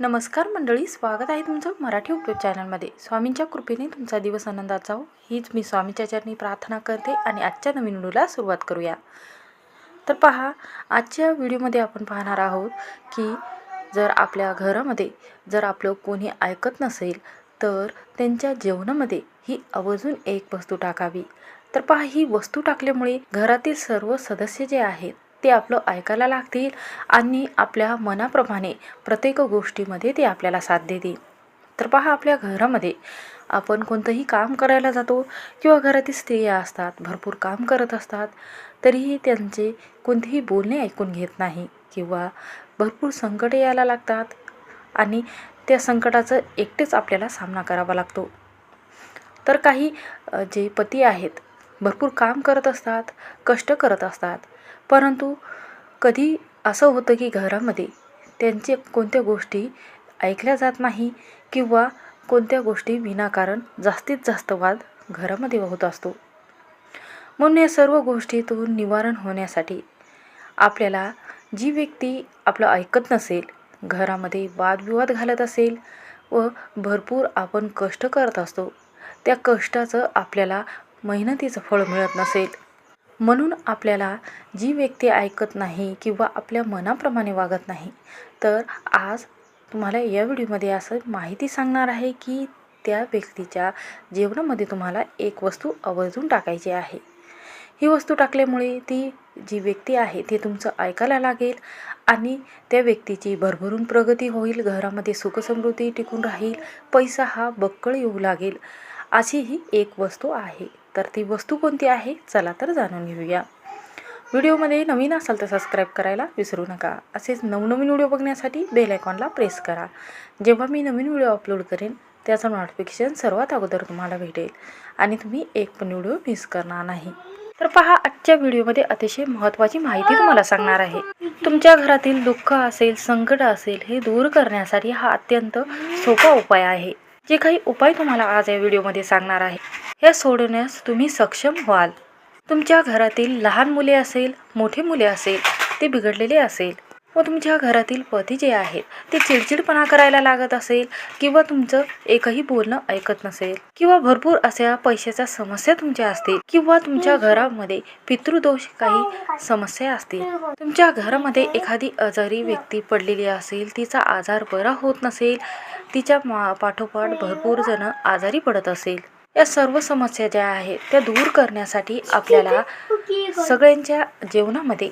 नमस्कार मंडळी स्वागत आहे तुमचं मराठी यूट्यूब चॅनलमध्ये. स्वामींच्या कृपेने तुमचा दिवस आनंदाचा हो हीच मी स्वामीच्या चरणी प्रार्थना करते आणि आजच्या नवीन व्हिडिओला सुरुवात करूया. तर पहा आजच्या व्हिडिओमध्ये आपण पाहणार आहोत की जर आपल्या घरामध्ये जर आपलं कोणी ऐकत नसेल तर त्यांच्या जेवणामध्ये ही आवर्जून एक वस्तू टाकावी. तर पहा ही वस्तू टाकल्यामुळे घरातील सर्व सदस्य जे आहेत ते आपलं ऐकायला लागतील आणि आपल्या मनाप्रमाणे प्रत्येक गोष्टीमध्ये ते आपल्याला साथ देतील. तर पहा आपल्या घरामध्ये आपण कोणतंही काम करायला जातो किंवा घरातील स्त्रिया असतात भरपूर काम करत असतात तरीही त्यांचे कोणतेही बोलणे ऐकून घेत नाही किंवा भरपूर संकटे यायला लागतात आणि त्या संकटाचं एकटेच आपल्याला सामना करावा लागतो. तर काही जे पती आहेत भरपूर काम करत असतात कष्ट करत असतात परंतु कधी असं होतं की घरामध्ये त्यांचे कोणत्या गोष्टी ऐकल्या जात नाही किंवा कोणत्या गोष्टी विनाकारण जास्तीत जास्त वाद घरामध्ये होत असतो. म्हणून या सर्व गोष्टीतून निवारण होण्यासाठी आपल्याला जी व्यक्ती आपलं ऐकत नसेल घरामध्ये वादविवाद घालत असेल व भरपूर आपण कष्ट करत असतो त्या कष्टाचं आपल्याला मेहनतीचं फळ मिळत नसेल. म्हणून आपल्याला जी व्यक्ती ऐकत नाही किंवा आपल्या मनाप्रमाणे वागत नाही तर आज तुम्हाला या व्हिडिओमध्ये असं माहिती सांगणार आहे की त्या व्यक्तीच्या जेवणामध्ये तुम्हाला एक वस्तू आवर्जून टाकायची आहे. ही वस्तू टाकल्यामुळे ती जी व्यक्ती आहे ती तुमचं ऐकायला लागेल आणि त्या व्यक्तीची भरभरून प्रगती होईल घरामध्ये सुखसमृद्धी टिकून राहील पैसा हा बक्कळ येऊ लागेल अशी ही एक वस्तू आहे. तर ती वस्तू कोणती आहे? चला तर जाणून घेऊया. व्हिडिओमध्ये नवीन असाल तर सबस्क्राईब करायला विसरू नका. असेच नवनवीन व्हिडिओ बघण्यासाठी बेल आयकॉनला प्रेस करा. जेव्हा मी नवीन व्हिडिओ अपलोड करेन त्याचं नोटिफिकेशन सर्वात अगोदर तुम्हाला भेटेल आणि तुम्ही एक पण व्हिडिओ मिस करणार नाही. तर पहा आजच्या व्हिडिओमध्ये अतिशय महत्त्वाची माहिती तुम्हाला सांगणार आहे. तुमच्या घरातील दुःख असेल संकट असेल हे दूर करण्यासाठी हा अत्यंत सोपा उपाय आहे. जे काही उपाय तुम्हाला आज या व्हिडिओमध्ये सांगणार आहे. हे सोडवण्यास तुम्ही सक्षम व्हाल. तुमच्या घरातील लहान मुले असेल मोठे मुले असेल ते बिघडलेले असेल व तुमच्या घरातील पती जे आहेत ते चिडचिडपणा करायला लागत असेल किंवा तुमचं एकही बोलणं ऐकत नसेल किंवा भरपूर अशा पैशाच्या समस्या तुमच्या असतील किंवा तुमच्या घरामध्ये पितृदोष काही समस्या असतील. तुमच्या घरामध्ये एखादी आजारी व्यक्ती पडलेली असेल तिचा आजार बरा होत नसेल तिच्या मा पाठोपाठ भरपूर जण आजारी पडत असेल या सर्व समस्या ज्या आहेत त्या दूर करण्यासाठी आपल्याला सगळ्यांच्या जेवणामध्ये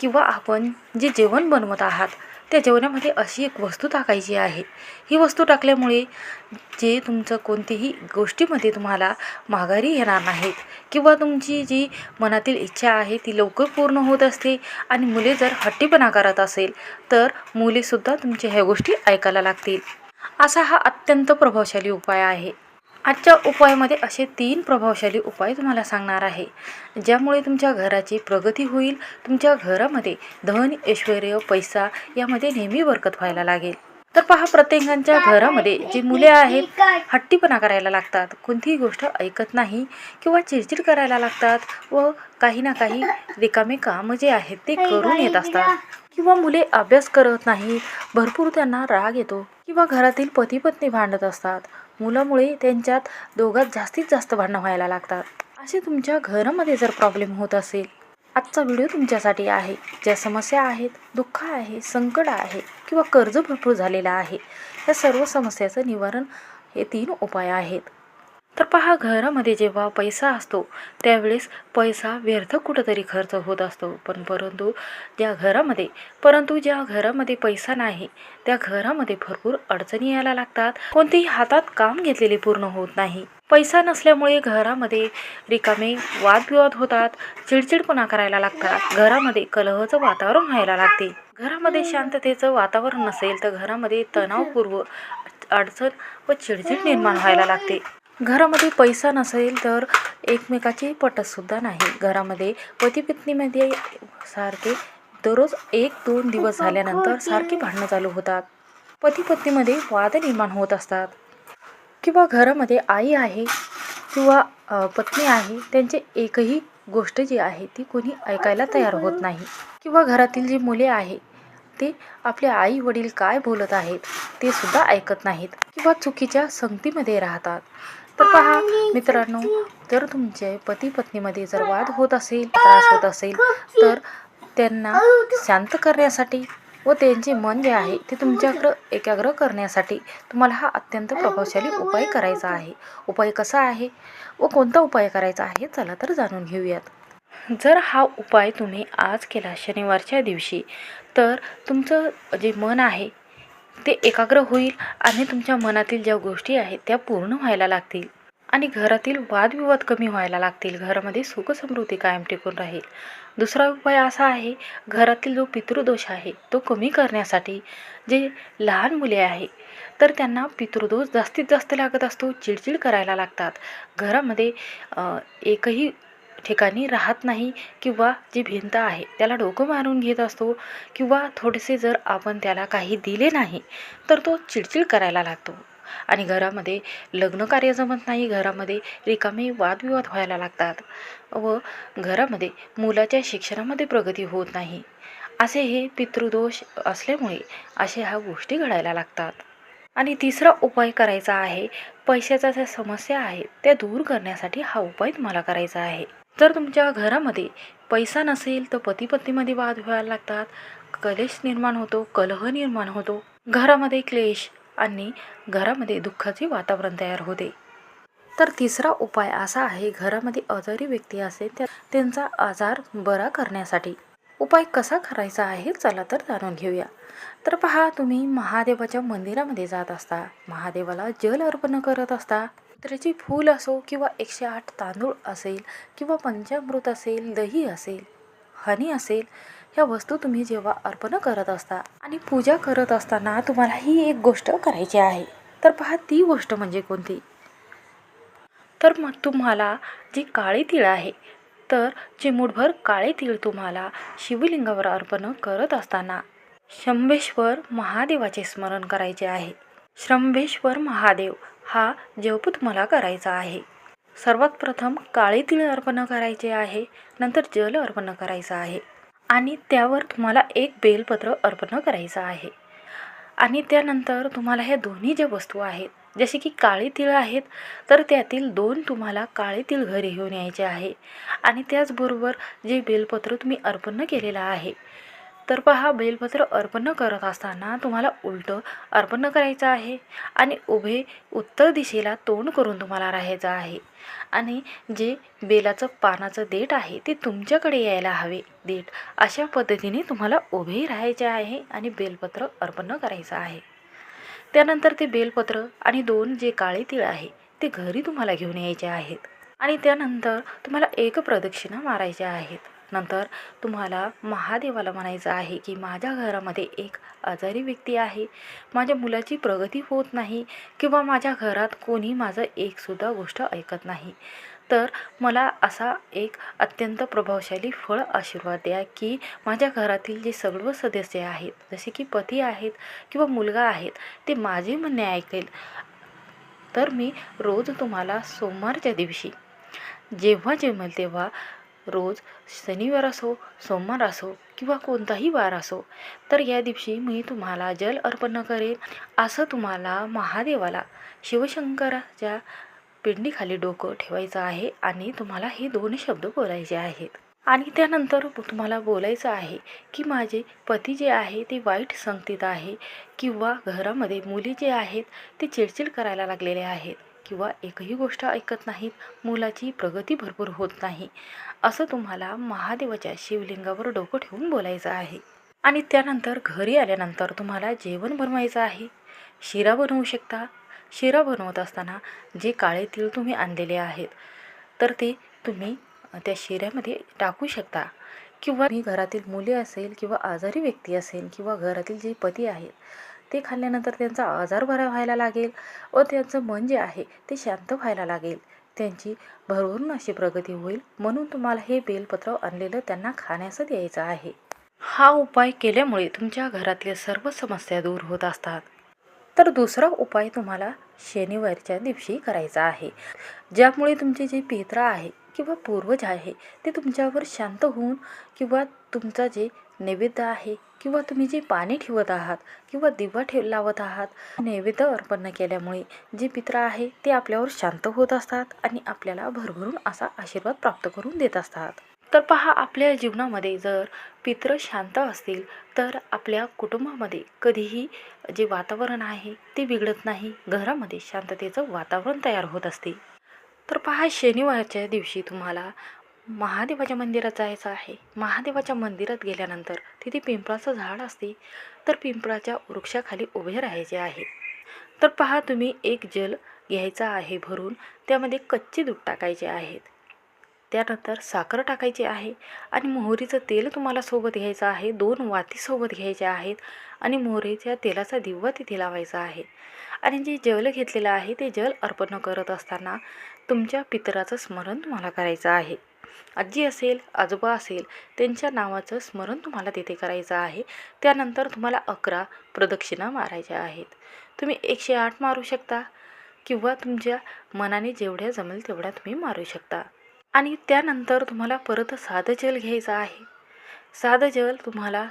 किंवा आपण जे जेवण बनवत आहात त्या जेवणामध्ये अशी एक वस्तू टाकायची आहे. ही वस्तू टाकल्यामुळे जे तुमचं कोणतीही गोष्टीमध्ये तुम्हाला माघारी येणार नाहीत किंवा तुमची जी मनातील इच्छा आहे ती लवकर पूर्ण होत असते आणि मुले जर हट्टीपणा करत असेल तर मुलेसुद्धा तुमच्या ह्या गोष्टी ऐकायला लागतील. असा हा अत्यंत प्रभावशाली उपाय आहे. आजच्या उपायामध्ये असे तीन प्रभावशाली उपाय तुम्हाला सांगणार आहे ज्यामुळे तुमच्या घराची प्रगती होईल तुमच्या घरामध्ये धन ऐश्वर पैसा यामध्ये नेहमी बरकत व्हायला लागेल. तर पहा प्रत्येकांच्या घरामध्ये जी मुले आहेत हट्टीपणा करायला लागतात. कोणतीही गोष्ट ऐकत नाही किंवा चिडचिड करायला लागतात व काही ना काही रिकामे कामं जे आहेत ते करून येत असतात. किंवा मुले अभ्यास करत नाही भरपूर त्यांना राग येतो किंवा घरातील पती पत्नी भांडत असतात. मुलामुळे त्यांच्यात दोघात जास्तीत जास्त भांडणं व्हायला लागतात. असे तुमच्या घरामध्ये जर प्रॉब्लेम होत असेल आजचा व्हिडिओ तुमच्यासाठी आहे. ज्या समस्या आहेत दुःख आहे संकट आहे किंवा कर्ज भरपूर झालेलं आहे या सर्व समस्याचं निवारण हे तीन उपाय आहेत. तर पहा घरामध्ये जेव्हा पैसा असतो त्यावेळेस पैसा व्यर्थ कुठंतरी खर्च होत असतो. पण परंतु ज्या घरामध्ये परंतु ज्या घरामध्ये पैसा नाही त्या घरामध्ये भरपूर अडचणी यायला लागतात. कोणतेही हातात काम घेतलेले पूर्ण होत नाही. पैसा नसल्यामुळे घरामध्ये रिकामे वादविवाद होतात चिडचिडपणा करायला लागतात. घरामध्ये कलहचं वातावरण व्हायला लागते. घरामध्ये शांततेचं वातावरण नसेल तर घरामध्ये तणावपूर्व अडचण व चिडचिड निर्माण व्हायला लागते. घरामध्ये पैसा नसेल तर एकमेकाची पटतसुद्धा नाही. घरामध्ये पती पत्नीमध्ये सारखे दररोज एक दोन दिवस झाल्यानंतर सारखी भांडणं चालू होतात. पती पत्नीमध्ये वाद निर्माण होत असतात. किंवा घरामध्ये आई आहे किंवा पत्नी आहे त्यांचे एकही गोष्ट जी आहे ती कोणी ऐकायला तयार होत नाही. किंवा घरातील जी मुले आहे ते आपले आई वडील काय बोलत आहेत ते सुद्धा ऐकत नाहीत. किंवा चुकीच्या संगतीमध्ये राहतात. तर पहा मित्रांनो जर तुमचे पती पत्नीमध्ये जर वाद होत असेल त्रास होत असेल तर त्यांना शांत करण्यासाठी व त्यांचे मन जे आहे ते तुमच्याकडं एकाग्र करण्यासाठी तुम्हाला हा अत्यंत प्रभावशाली उपाय करायचा आहे. उपाय कसा आहे व कोणता उपाय करायचा आहे चला तर जाणून घेऊयात. जर हा उपाय तुम्ही आज केला शनिवारच्या दिवशी तर तुमचं जे मन आहे ते एकाग्र होईल आणि तुमच्या मनातील ज्या गोष्टी आहेत त्या पूर्ण व्हायला लागतील. आणि घरातील वादविवाद कमी व्हायला लागतील. घरामध्ये सुखसमृद्धी कायम टिकून राहील. दुसरा उपाय असा आहे घरातील जो पितृदोष आहे तो कमी करण्यासाठी जे लहान मुले आहे तर त्यांना पितृदोष जास्तीत जास्त लागत असतो चिडचिड करायला लागतात. घरामध्ये एकही ठिकाणी राहत नाही किंवा जी भिंत आहे त्याला डोकं मारून घेत असतो किंवा थोडेसे जर आपण त्याला काही दिले नाही तर तो चिडचिड करायला लागतो. आणि घरामध्ये लग्न कार्य जमत नाही घरामध्ये रिकामे वादविवाद व्हायला लागतात व घरामध्ये मुलाच्या शिक्षणामध्ये प्रगती होत नाही. असे हे पितृदोष असल्यामुळे अशा ह्या गोष्टी घडायला लागतात. आणि तिसरा उपाय करायचा आहे पैशाच्या ज्या समस्या आहेत त्या दूर करण्यासाठी हा उपाय तुम्हाला करायचा आहे. जर तुमच्या घरामध्ये पैसा नसेल तर पती पत्नीमध्ये वाद व्हायला लागतात. कलेश निर्माण होतो कलह निर्माण होतो. घरामध्ये क्लेश आणि घरामध्ये दुःखाचे वातावरण तयार होते. तर तिसरा उपाय असा आहे घरामध्ये आजारी व्यक्ती असेल त्या त्यांचा आजार बरा करण्यासाठी. उपाय कसा करायचा आहे चला तर जाणून घेऊया. तर पहा तुम्ही महादेवाच्या मंदिरामध्ये जात असता महादेवाला जल अर्पण करत असता. त्याची फूल असो किंवा एकशे आठ तांदूळ असेल किंवा पंचामृत असेल दही असेल हनी असेल ह्या वस्तू तुम्ही जेव्हा अर्पण करत असता आणि पूजा करत असताना तुम्हाला ही एक गोष्ट करायची आहे. तर पहा ती गोष्ट म्हणजे कोणती? तर मग तुम्हाला जी काळी तीळ आहे तर चिमूटभर काळे तीळ तुम्हाला शिवलिंगावर अर्पण करत असताना शंभेश्वर महादेवाचे स्मरण करायचे आहे. श्रंभेश्वर महादेव हा जेवपूत तुम्हाला करायचा आहे. सर्वात प्रथम काळे तिळ अर्पण करायचे आहे नंतर जल अर्पण करायचं आहे आणि त्यावर तुम्हाला एक बेलपत्र अर्पण करायचं आहे. आणि त्यानंतर तुम्हाला ह्या दोन्ही ज्या वस्तू आहेत जसे की काळे तिळ आहेत तर त्यातील दोन तुम्हाला काळे तिळ घरी घेऊन यायचे आहे. आणि त्याचबरोबर जे बेलपत्र तुम्ही अर्पण केलेलं आहे तर पहा बेलपत्र अर्पण करत असताना तुम्हाला उलटं अर्पण करायचं आहे आणि उभे उत्तर दिशेला तोंड करून तुम्हाला राहायचं आहे. आणि जे बेलाचं पानाचं देठ आहे ते तुमच्याकडे यायला हवे. देठ अशा पद्धतीने तुम्हाला उभे राहायचे आहे आणि बेलपत्र अर्पण करायचं आहे. त्यानंतर ते बेलपत्र आणि दोन जे काळे तीळ आहे ते घरी तुम्हाला घेऊन यायचे आहेत. आणि त्यानंतर तुम्हाला एक प्रदक्षिणा मारायच्या आहेत. नंतर तुम्हाला महादेवाला म्हणायचं आहे की माझ्या घरामध्ये एक आजारी व्यक्ती आहे. माझ्या मुलाची प्रगती होत नाही किंवा माझ्या घरात कोणी माझं एकसुद्धा गोष्ट ऐकत नाही. तर मला असा एक अत्यंत प्रभावशाली फळ आशीर्वाद द्या की माझ्या घरातील जे सर्व सदस्य आहेत जसे की पती आहेत किंवा मुलगा आहेत ते माझे म्हणणे ऐकेल. तर मी रोज तुम्हाला सोमवारच्या दिवशी जेव्हा जेमेल तेव्हा रोज शनिवार असो सोमवार असो किंवा कोणताही वार असो तर या दिवशी मी तुम्हाला जल अर्पण करेन असं तुम्हाला महादेवाला शिवशंकराच्या पिंडीखाली डोकं ठेवायचं आहे आणि तुम्हाला हे दोन शब्द बोलायचे आहेत. आणि त्यानंतर तुम्हाला बोलायचं आहे की माझे पती जे आहे ते वाईट संगतीत आहे किंवा घरामध्ये मुली जे आहेत ते चिडचिड करायला लागलेले आहेत. किंवा एकही गोष्ट ऐकत नाहीत मुलाची प्रगती भरपूर होत नाही. असं तुम्हाला महादेवाच्या शिवलिंगावर डोकं ठेवून बोलायचं आहे. आणि त्यानंतर घरी आल्यानंतर तुम्हाला जेवण बनवायचं आहे. शिरा बनवू शकता. शिरा बनवत असताना जे काळे तीळ तुम्ही आणलेले आहेत तर ते तुम्ही त्या शिऱ्यामध्ये टाकू शकता. किंवा मी घरातील मुले असेल किंवा आजारी व्यक्ती असेल किंवा घरातील जे पती आहेत ते खाल्ल्यानंतर त्यांचा आजार बरा व्हायला लागेल व त्यांचं मन जे आहे ते शांत व्हायला लागेल. त्यांची भरभरून अशी प्रगती होईल म्हणून तुम्हाला हे बेलपत्र आणलेलं त्यांना खाण्याचं द्यायचं आहे. हा उपाय केल्यामुळे तुमच्या घरातल्या सर्व समस्या दूर होत असतात. तर दुसरा उपाय तुम्हाला शनिवारच्या दिवशी करायचा आहे. ज्यामुळे तुमचे जे पित्र आहे किंवा पूर्वज आहे ते तुमच्यावर शांत होऊन किंवा तुमचा जे नैवेद्य आहे किंवा तुम्ही जे पाणी ठेवत आहात किंवा दिवा ठेव लावत आहात नैवेद्य अर्पण केल्यामुळे जे पित्र आहे ते आपल्यावर शांत होत असतात आणि आपल्याला भरभरून असा आशीर्वाद प्राप्त करून देत असतात. तर पहा आपल्या जीवनामध्ये जर पित्र शांत असतील तर आपल्या कुटुंबामध्ये कधीही जे वातावरण आहे ते बिघडत नाही. घरामध्ये शांततेचं वातावरण तयार होत असते. तर पहा शनिवारच्या दिवशी तुम्हाला महादेवाच्या मंदिरात जायचं आहे. महादेवाच्या मंदिरात गेल्यानंतर तिथे पिंपळाचं झाड असते. तर पिंपळाच्या वृक्षाखाली उभे राहायचे आहे. तर पहा तुम्ही एक जल घ्यायचा आहे भरून त्यामध्ये कच्चे दूध टाकायचे आहेत त्यानंतर साखर टाकायची आहे आणि मोहरीचं तेल तुम्हाला सोबत घ्यायचं आहे. दोन वाती सोबत घ्यायच्या आहेत आणि मोहरीच्या तेलाचा दिवा तिथे लावायचा आहे. आणि जे जल घेतलेलं आहे ते जल अर्पण करत असताना तुमच्या पितराचं स्मरण तुम्हाला करायचं आहे. आजी असेल आजोबा असेल त्यांच्या नावाचं स्मरण तुम्हाला तिथे करायचं आहे. त्यानंतर तुम्हाला अकरा प्रदक्षिणा मारायच्या आहेत. तुम्ही एकशे आठ मारू शकता किंवा तुमच्या मनाने जेवढ्या जमेल तेवढ्या तुम्ही मारू शकता. आणि त्यानंतर तुम्हाला परत साधं जल घ्यायचं आहे. साधं जल तुम्हाला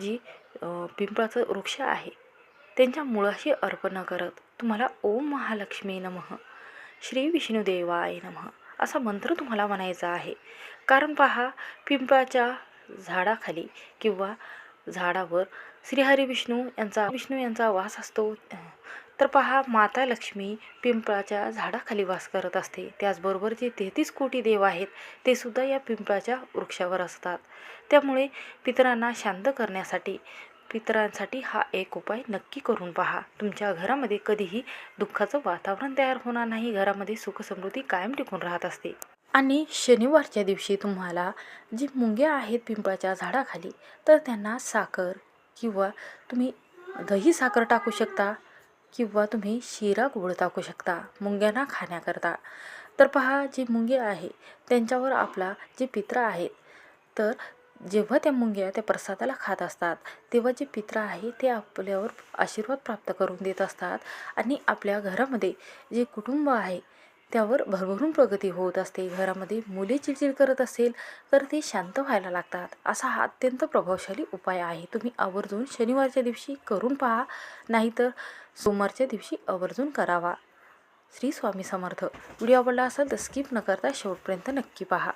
जी पिंपळाचं वृक्ष आहे त्यांच्या मुळाशी अर्पण करत तुम्हाला ओम महालक्ष्मी नमः. श्री विष्णुदेवाय नमः. असा मंत्र तुम्हाला म्हणायचा आहे. कारण पहा पिंपळाच्या झाडाखाली किंवा झाडावर श्रीहरी विष्णू यांचा विष्णू यांचा वास असतो. तर पहा माता लक्ष्मी पिंपळाच्या झाडाखाली वास करत असते. त्याचबरोबर जे तेहतीस कोटी देव आहेत ते सुद्धा या पिंपळाच्या वृक्षावर असतात. त्यामुळे पितरांना शांत करण्यासाठी पितरांसाठी हा एक उपाय नक्की करून पहा. तुमच्या घरामध्ये कधीही दुःखाचं वातावरण तयार होणार नाही. घरामध्ये सुखसमृद्धी कायम टिकून राहत असते. आणि शनिवारच्या दिवशी तुम्हाला जी मुंग्या आहेत पिंपळाच्या झाडाखाली तर त्यांना साखर किंवा तुम्ही दही साखर टाकू शकता किंवा तुम्ही शिरा गुळ टाकू शकता मुंग्यांना खाण्याकरता. तर पहा जे मुंगे आहे त्यांच्यावर आपला जे पित्र आहेत तर जेव्हा त्या मुंग्या त्या प्रसादाला खात असतात तेव्हा जे पित्र आहे ते आपल्यावर आशीर्वाद प्राप्त करून देत असतात आणि आपल्या घरामध्ये जे कुटुंब आहे त्यावर भरभरून प्रगती होत असते. घरामध्ये मुले चिडचिड करत असेल तर ते शांत व्हायला लागतात. असा हा अत्यंत प्रभावशाली उपाय आहे. तुम्ही आवर्जून शनिवारच्या दिवशी करून पहा नाहीतर सोमवारच्या दिवशी आवर्जून करावा. श्री स्वामी समर्थ. व्हिडिओ आवडला असेल तर स्किप न करता शेवटपर्यंत नक्की पहा.